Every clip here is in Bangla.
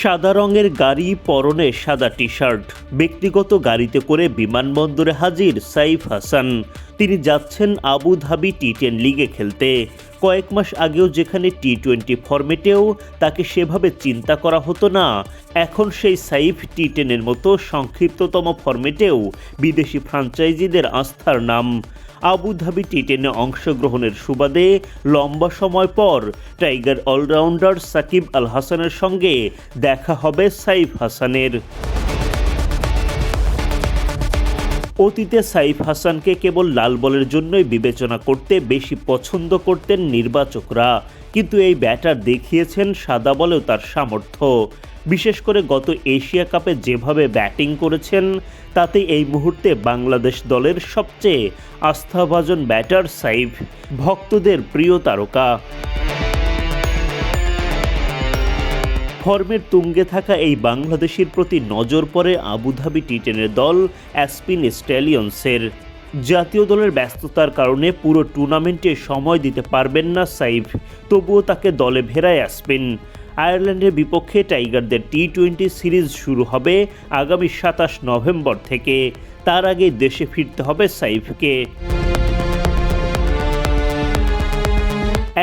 সাদা রঙের গাড়ি পরনে সাদা টি শার্ট ব্যক্তিগত গাড়িতে করে বিমানবন্দরে হাজির সাইফ হাসান। তিনি যাচ্ছেন আবু ধাবি টি টেন লিগে খেলতে। কয়েক মাস আগেও যেখানে টি টোয়েন্টি ফরম্যাটেও তাকে সেভাবে চিন্তা করা হতো না, এখন সেই সাইফ টি টেনের মতো সংক্ষিপ্ততম ফরম্যাটেও বিদেশি ফ্রাঞ্চাইজিদের আস্থার নাম। আবুধাবি টি টেনে অংশগ্রহণের সুবাদে লম্বা সময় পর টাইগার অলরাউন্ডার সাকিব আল হাসানের সঙ্গে দেখা হবে সাইফ হাসানের। অতীতে সাইফ হাসানকে কেবল লাল বলের জন্যই বিবেচনা করতে বেশি পছন্দ করতেন নির্বাচকরা। কিন্তু এই ব্যাটার দেখিয়েছেন সাদা বলেও তার সামর্থ্য। বিশেষ করে গত এশিয়া কাপে যেভাবে ব্যাটিং করেছেন, তাতে এই মুহূর্তে বাংলাদেশ দলের সবচেয়ে আস্থাভাজন ব্যাটার সাইফ, ভক্তদের প্রিয় তারকা। ফর্মের তুঙ্গে থাকা এই বাংলাদেশের প্রতি নজর পড়ে আবুধাবি টি টেনের দল অ্যাসপিন স্ট্যালিয়ন্সের জাতীয় দলের ব্যস্ততার কারণে পুরো টুর্নামেন্টে সময় দিতে পারবেন না সাইফ, তবুও তাকে দলে ভেড়ায় অ্যাসপিন। আয়ারল্যান্ডের বিপক্ষে টাইগারদের টি টোয়েন্টি সিরিজ শুরু হবে আগামী সাতাশ নভেম্বর থেকে। তার আগে দেশে ফিরতে হবে সাইফকে।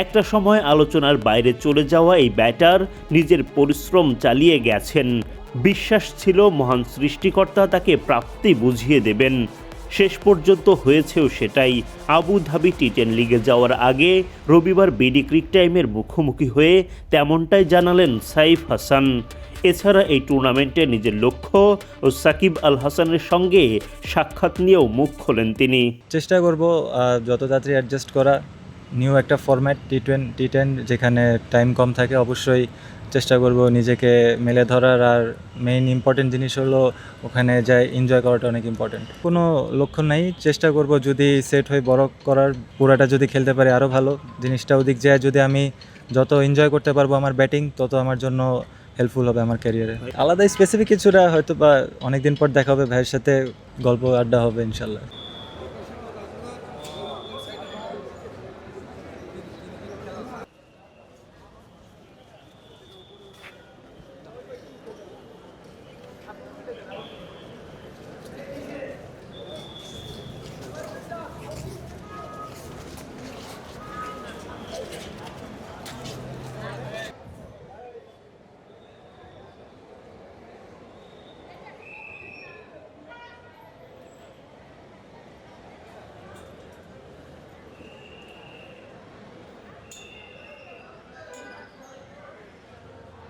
একটা সময় আলোচনার বাইরে চলে যাওয়া এই ব্যাটার নিজের পরিশ্রম চালিয়ে গেছেন। বিশ্বাস ছিল মহান সৃষ্টিকর্তা তাকে প্রাপ্তি বুঝিয়ে দেবেন। শেষ পর্যন্ত হয়েছেও সেটাই। আবু ধাবি টি টেন লিগে যাওয়ার আগে রবিবার বিডি ক্রিক টাইমের মুখোমুখি হয়ে তেমনটাই জানালেন সাইফ হাসান। এছাড়া এই টুর্নামেন্টে নিজের লক্ষ্য ও সাকিব আল হাসানের সঙ্গে সাক্ষাৎ নিয়েও মুখ খোলেন তিনি। চেষ্টা করব যত তাড়াতাড়ি অ্যাডজাস্ট করা। নিউ একটা format T twenty ten যেখানে টাইম কম থাকে, অবশ্যই চেষ্টা করব নিজেকে মেলে ধরার। আর মেইন ইম্পর্টেন্ট জিনিস হলো ওখানে যাই এনজয় করাটা অনেক ইম্পর্টেন্ট কোনো লক্ষ্য নাই, চেষ্টা করব যদি সেট হয়ে বড় করার, পুরাটা যদি খেলতে পারি আরও ভালো। জিনিসটা ওদিক যায়, যদি আমি যত এনজয় করতে পারব আমার ব্যাটিং তত আমার জন্য হেল্পফুল হবে আমার ক্যারিয়ারে আলাদা স্পেসিফিক কিছুটা হয়তো বা অনেকদিন পর দেখা হবে, ভাইয়ের সাথে গল্প আড্ডা হবে, ইনশাল্লাহ।